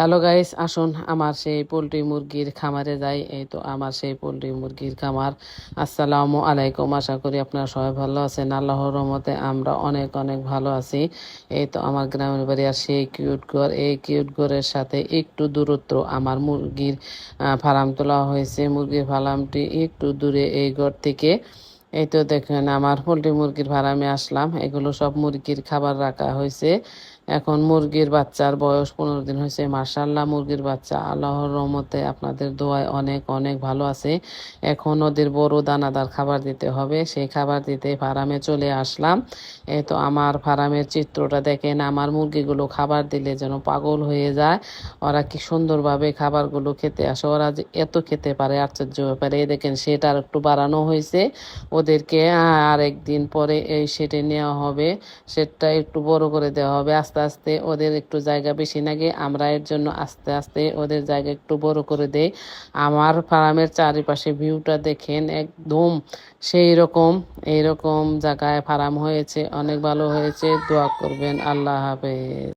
Hello guys, আসুন আমার সেই পোলট্রি মুরগির খামারে যাই। এই তো আমার সেই পোলট্রি মুরগির খামার। আসসালামু আলাইকুম, আশা করি আপনারা সবাই ভালো আছেন। আল্লাহর রহমতে আমরা অনেক অনেক ভালো আছি। এই তো আমার গ্রামের বাড়ি আর সেই কিউট ঘর। এই কিউট ঘরের সাথে একটু দূরত্ব আমার মুরগির ফার্ম তোলা হয়েছে। মুরগির ফার্মটি একটু দূরে এই ঘর থেকে। এই তো দেখেন, আমার পোলট্রি মুরগির ফার্মে আসলাম। এগুলো সব মুরগির খাবার রাখা হয়েছে। এখন মুরগির বাচ্চার বয়স পনেরো দিন হয়েছে। মার্শাল্লাহ মুরগির বাচ্চা। আল্লাহর রহমতে আপনাদের দোয়ায় অনেক অনেক ভালো আছে। এখন ওদের বড় দানাদার খাবার দিতে হবে। সেই খাবার দিতে ফার্মে চলে আসলাম। এ তো আমার ফার্মের চিত্রটা দেখেন, আমার মুরগিগুলো খাবার দিলে যেন পাগল হয়ে যায়। ওরা কি সুন্দরভাবে খাবারগুলো খেতে আসে। ওরা যে এত খেতে পারে, আশ্চর্য ব্যাপারে। দেখেন, সেটা আর একটু বাড়ানো হয়েছে। ওদেরকে আর একদিন পরে এই সেটে নেওয়া হবে। সেটটা একটু বড় করে দেওয়া হবে। আস্তে আস্তে ওদের একটু জায়গা বেশি লাগে, আমরা এর জন্য আস্তে আস্তে ওদের জায়গা একটু বড় করে দেই। আমার ফার্মের চারিপাশে ভিউটা দেখেন একদম সেই রকম এইরকম জায়গায় ফার্ম হয়েছে, অনেক ভালো হয়েছে, দোয়া করবেন, আল্লাহ হাফেজ।